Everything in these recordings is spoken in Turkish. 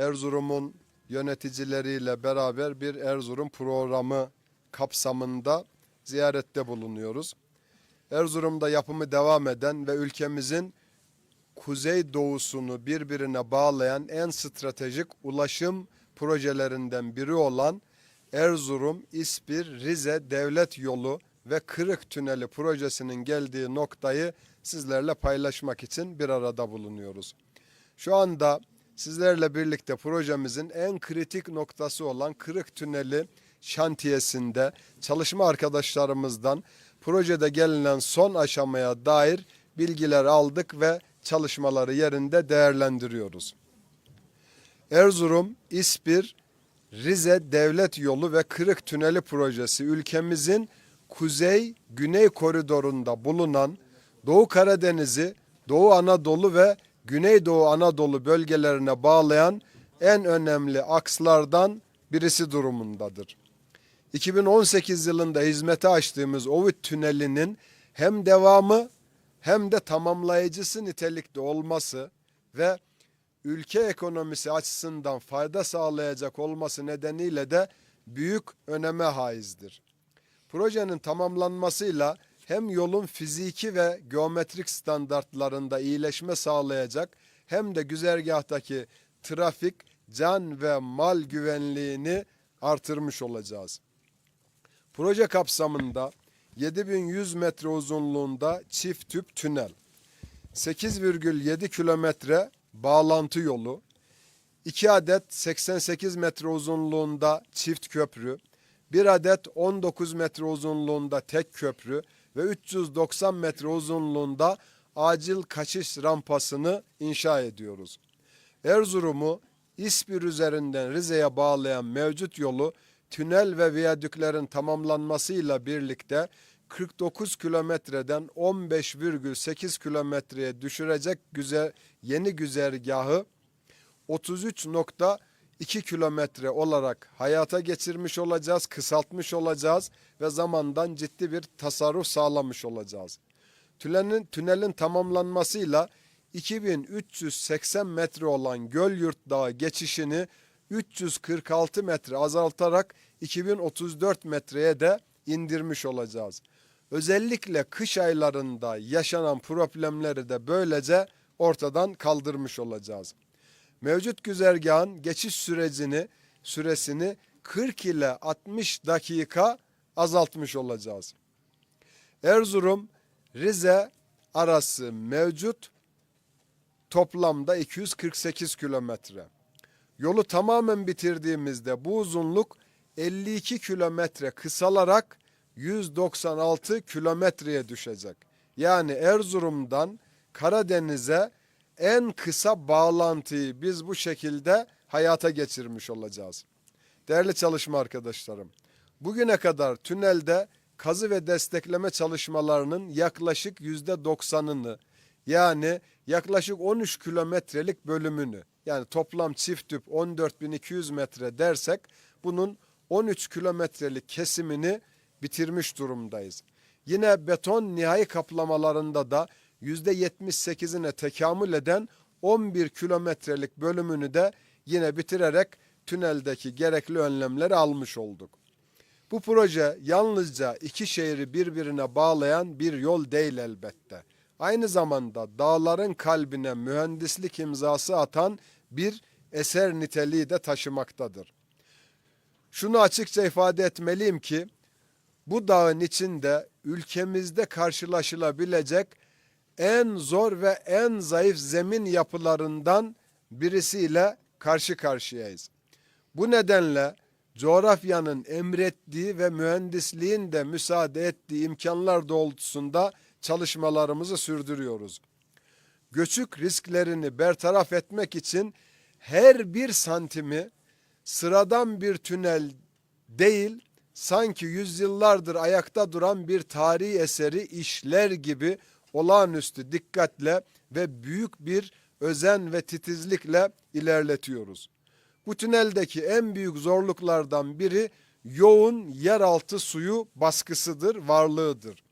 Erzurum'un yöneticileriyle beraber bir Erzurum programı kapsamında ziyarette bulunuyoruz. Erzurum'da yapımı devam eden ve ülkemizin kuzey doğusunu birbirine bağlayan en stratejik ulaşım projelerinden biri olan Erzurum, İspir, Rize Devlet Yolu ve Kırık Tüneli projesinin geldiği noktayı sizlerle paylaşmak için bir arada bulunuyoruz. Şu anda sizlerle birlikte projemizin en kritik noktası olan Kırık Tüneli şantiyesinde çalışma arkadaşlarımızdan projede gelinen son aşamaya dair bilgiler aldık ve çalışmaları yerinde değerlendiriyoruz. Erzurum, İspir, Rize Devlet Yolu ve Kırık Tüneli projesi ülkemizin kuzey-güney koridorunda bulunan Doğu Karadeniz'i, Doğu Anadolu ve Güneydoğu Anadolu bölgelerine bağlayan en önemli akslardan birisi durumundadır. 2018 yılında hizmete açtığımız Ovut Tüneli'nin hem devamı hem de tamamlayıcısı nitelikte olması ve ülke ekonomisi açısından fayda sağlayacak olması nedeniyle de büyük öneme haizdir. Projenin tamamlanmasıyla hem yolun fiziki ve geometrik standartlarında iyileşme sağlayacak hem de güzergahtaki trafik, can ve mal güvenliğini artırmış olacağız. Proje kapsamında 7100 metre uzunluğunda çift tüp tünel, 8,7 kilometre bağlantı yolu, 2 adet 88 metre uzunluğunda çift köprü, 1 adet 19 metre uzunluğunda tek köprü ve 390 metre uzunluğunda acil kaçış rampasını inşa ediyoruz. Erzurum'u İspir üzerinden Rize'ye bağlayan mevcut yolu tünel ve viyadüklerin tamamlanmasıyla birlikte 49 kilometreden 15,8 kilometreye düşürecek güzel yeni güzergahı 33.2 kilometre olarak hayata geçirmiş olacağız, kısaltmış olacağız ve zamandan ciddi bir tasarruf sağlamış olacağız. Tünelin, tünelin tamamlanmasıyla 2380 metre olan Gölyurt Dağı geçişini 346 metre azaltarak 2034 metreye de indirmiş olacağız. Özellikle kış aylarında yaşanan problemleri de böylece ortadan kaldırmış olacağız. Mevcut güzergahın geçiş sürecini süresini 40 ile 60 dakika azaltmış olacağız. Erzurum Rize arası mevcut toplamda 248 kilometre. Yolu tamamen bitirdiğimizde bu uzunluk 52 kilometre kısalarak 196 kilometreye düşecek. Yani Erzurum'dan Karadeniz'e en kısa bağlantıyı biz bu şekilde hayata geçirmiş olacağız. Değerli çalışma arkadaşlarım, bugüne kadar tünelde kazı ve destekleme çalışmalarının yaklaşık yüzde 90'ını yani yaklaşık 13 kilometrelik bölümünü yani toplam çift tüp 14.200 metre dersek bunun 13 kilometrelik kesimini bitirmiş durumdayız. Yine beton nihai kaplamalarında da %78'ine tekamül eden 11 kilometrelik bölümünü de yine bitirerek tüneldeki gerekli önlemleri almış olduk. Bu proje yalnızca iki şehri birbirine bağlayan bir yol değil elbette. Aynı zamanda dağların kalbine mühendislik imzası atan bir eser niteliği de taşımaktadır. Şunu açıkça ifade etmeliyim ki bu dağın içinde ülkemizde karşılaşılabilecek en zor ve en zayıf zemin yapılarından birisiyle karşı karşıyayız. Bu nedenle coğrafyanın emrettiği ve mühendisliğin de müsaade ettiği imkanlar doğrultusunda çalışmalarımızı sürdürüyoruz. Göçük risklerini bertaraf etmek için her bir santimi sıradan bir tünel değil, sanki yüzyıllardır ayakta duran bir tarihi eseri işler gibi olağanüstü dikkatle ve büyük bir özen ve titizlikle ilerletiyoruz. Bu tüneldeki en büyük zorluklardan biri yoğun yeraltı suyu baskısıdır, varlığıdır.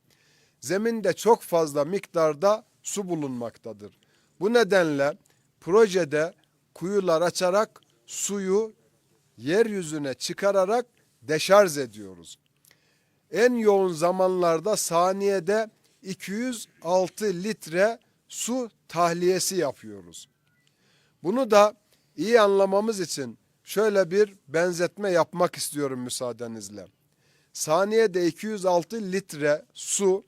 Zeminde çok fazla miktarda su bulunmaktadır. Bu nedenle projede kuyular açarak suyu yeryüzüne çıkararak deşarj ediyoruz. En yoğun zamanlarda saniyede 206 litre su tahliyesi yapıyoruz. Bunu da iyi anlamamız için şöyle bir benzetme yapmak istiyorum müsaadenizle. Saniyede 206 litre su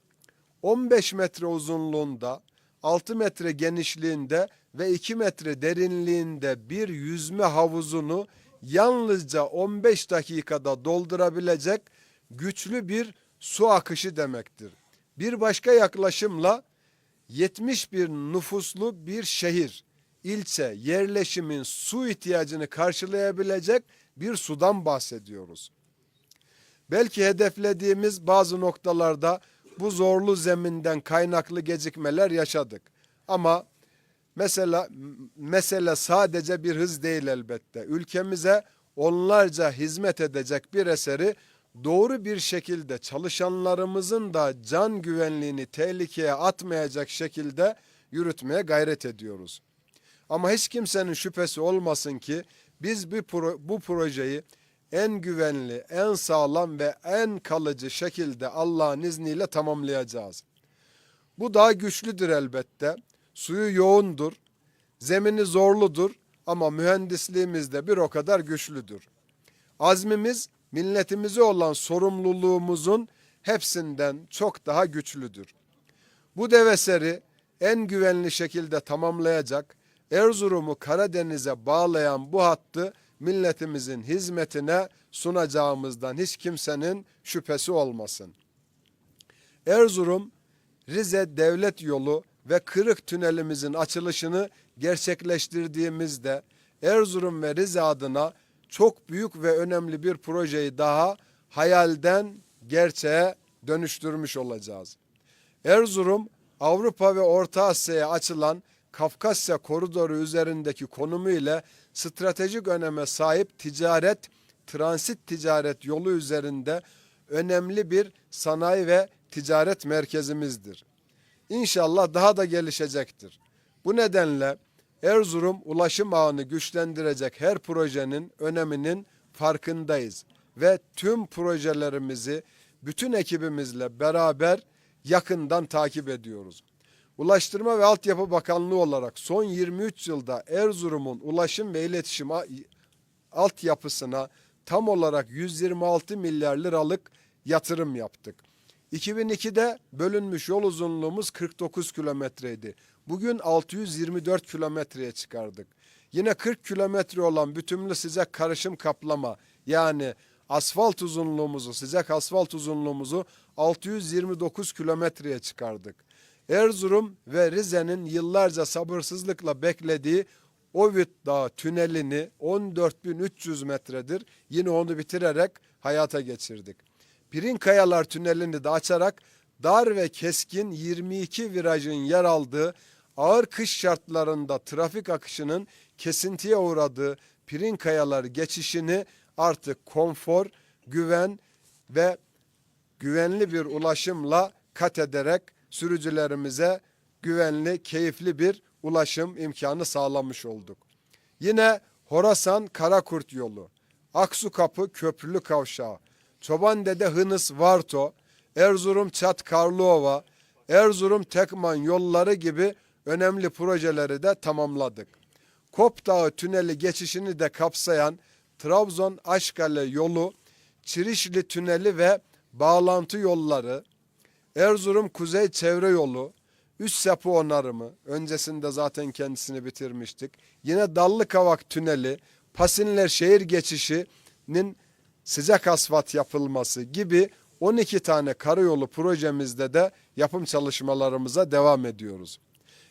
15 metre uzunluğunda, 6 metre genişliğinde ve 2 metre derinliğinde bir yüzme havuzunu yalnızca 15 dakikada doldurabilecek güçlü bir su akışı demektir. Bir başka yaklaşımla 71 nüfuslu bir şehir, ilçe, yerleşimin su ihtiyacını karşılayabilecek bir sudan bahsediyoruz. Belki hedeflediğimiz bazı noktalarda bu zorlu zeminden kaynaklı gecikmeler yaşadık. Ama mesela mesele sadece bir hız değil elbette. Ülkemize onlarca hizmet edecek bir eseri doğru bir şekilde çalışanlarımızın da can güvenliğini tehlikeye atmayacak şekilde yürütmeye gayret ediyoruz. Ama hiç kimsenin şüphesi olmasın ki biz bu, pro- bu projeyi en güvenli, en sağlam ve en kalıcı şekilde Allah'ın izniyle tamamlayacağız. Bu daha güçlüdür elbette. Suyu yoğundur, zemini zorludur ama mühendisliğimiz de bir o kadar güçlüdür. Azmimiz milletimize olan sorumluluğumuzun hepsinden çok daha güçlüdür. Bu deveseri en güvenli şekilde tamamlayacak, Erzurum'u Karadeniz'e bağlayan bu hattı milletimizin hizmetine sunacağımızdan hiç kimsenin şüphesi olmasın. Erzurum, Rize Devlet Yolu ve Kırık Tünelimizin açılışını gerçekleştirdiğimizde Erzurum ve Rize adına çok büyük ve önemli bir projeyi daha hayalden gerçeğe dönüştürmüş olacağız. Erzurum Avrupa ve Orta Asya'ya açılan Kafkasya koridoru üzerindeki konumu ile stratejik öneme sahip ticaret, transit ticaret yolu üzerinde önemli bir sanayi ve ticaret merkezimizdir. İnşallah daha da gelişecektir. Bu nedenle Erzurum ulaşım ağını güçlendirecek her projenin öneminin farkındayız ve tüm projelerimizi bütün ekibimizle beraber yakından takip ediyoruz. Ulaştırma ve Altyapı Bakanlığı olarak son 23 yılda Erzurum'un ulaşım ve iletişim altyapısına tam olarak 126 milyar liralık yatırım yaptık. 2002'de bölünmüş yol uzunluğumuz 49 kilometreydi. Bugün 624 kilometreye çıkardık. Yine 40 kilometre olan bütünlü sıcak karışım kaplama yani asfalt uzunluğumuzu, sıcak asfalt uzunluğumuzu 629 kilometreye çıkardık. Erzurum ve Rize'nin yıllarca sabırsızlıkla beklediği Ovid Dağı tünelini 14.300 metredir. Yine onu bitirerek hayata geçirdik. Pirinkayalar tünelini de açarak dar ve keskin 22 virajın yer aldığı ağır kış şartlarında trafik akışının kesintiye uğradığı Pirinkayalar geçişini artık konfor, güven ve güvenli bir ulaşımla kat ederek sürücülerimize güvenli, keyifli bir ulaşım imkanı sağlamış olduk. Yine Horasan Karakurt yolu, Aksu Kapı Köprülü Kavşağı, Çobandede Hınıs Varto, Erzurum Çat Karlıova, Erzurum Tekman yolları gibi önemli projeleri de tamamladık. Kop Dağı tüneli geçişini de kapsayan Trabzon Aşkale yolu, Çirişli tüneli ve bağlantı yolları, Erzurum Kuzey Çevre Yolu, Üst Yapı Onarımı, öncesinde zaten kendisini bitirmiştik. Yine Dallıkavak Tüneli, Pasinler Şehir Geçişi'nin sıcak asfalt yapılması gibi 12 tane karayolu projemizde de yapım çalışmalarımıza devam ediyoruz.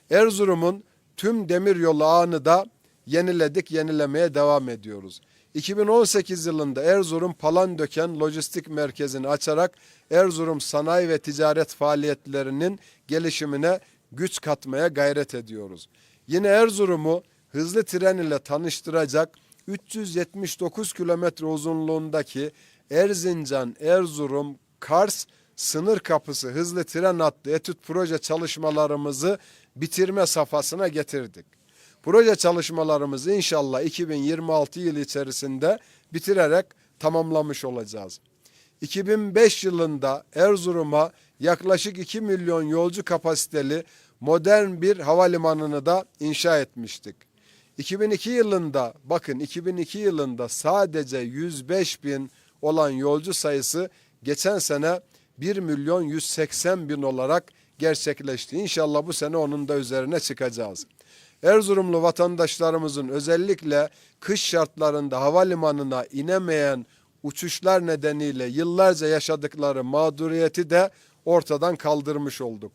Erzurum'un tüm demiryolu ağını da yeniledik, yenilemeye devam ediyoruz. 2018 yılında Erzurum Palandöken Lojistik Merkezi'ni açarak Erzurum sanayi ve ticaret faaliyetlerinin gelişimine güç katmaya gayret ediyoruz. Yine Erzurum'u hızlı tren ile tanıştıracak 379 kilometre uzunluğundaki Erzincan, Erzurum, Kars sınır kapısı hızlı tren hattı etüt proje çalışmalarımızı bitirme safhasına getirdik. Proje çalışmalarımızı inşallah 2026 yılı içerisinde bitirerek tamamlamış olacağız. 2005 yılında Erzurum'a yaklaşık 2 milyon yolcu kapasiteli modern bir havalimanını da inşa etmiştik. 2002 yılında bakın 2002 yılında sadece 105 bin olan yolcu sayısı geçen sene 1 milyon 180 bin olarak gerçekleşti. İnşallah bu sene onun da üzerine çıkacağız. Erzurumlu vatandaşlarımızın özellikle kış şartlarında havalimanına inemeyen uçuşlar nedeniyle yıllarca yaşadıkları mağduriyeti de ortadan kaldırmış olduk.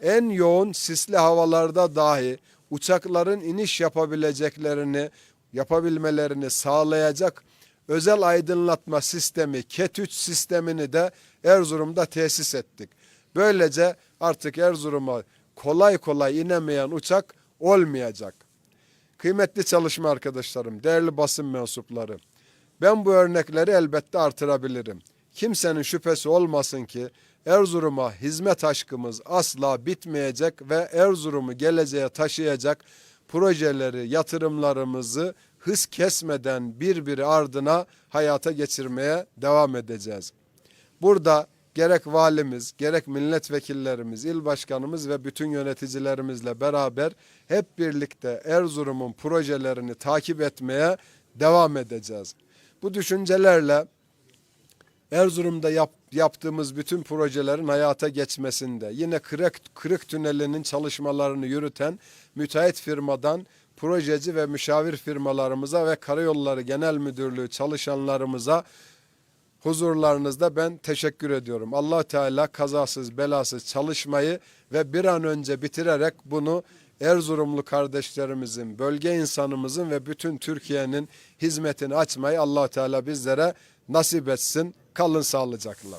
En yoğun sisli havalarda dahi uçakların iniş yapabileceklerini, yapabilmelerini sağlayacak özel aydınlatma sistemi, KET-3 sistemini de Erzurum'da tesis ettik. Böylece artık Erzurum'a kolay kolay inemeyen uçak olmayacak. Kıymetli çalışma arkadaşlarım, değerli basın mensupları, ben bu örnekleri elbette artırabilirim. Kimsenin şüphesi olmasın ki Erzurum'a hizmet aşkımız asla bitmeyecek ve Erzurum'u geleceğe taşıyacak projeleri, yatırımlarımızı hız kesmeden birbiri ardına hayata geçirmeye devam edeceğiz. Burada gerek valimiz, gerek milletvekillerimiz, il başkanımız ve bütün yöneticilerimizle beraber hep birlikte Erzurum'un projelerini takip etmeye devam edeceğiz. Bu düşüncelerle Erzurum'da yap, yaptığımız bütün projelerin hayata geçmesinde yine Kırık, Kırık Tüneli'nin çalışmalarını yürüten müteahhit firmadan projeci ve müşavir firmalarımıza ve Karayolları Genel Müdürlüğü çalışanlarımıza huzurlarınızda ben teşekkür ediyorum. allah Teala kazasız belasız çalışmayı ve bir an önce bitirerek bunu Erzurumlu kardeşlerimizin, bölge insanımızın ve bütün Türkiye'nin hizmetini açmayı allah Teala bizlere nasip etsin. Kalın sağlıcakla.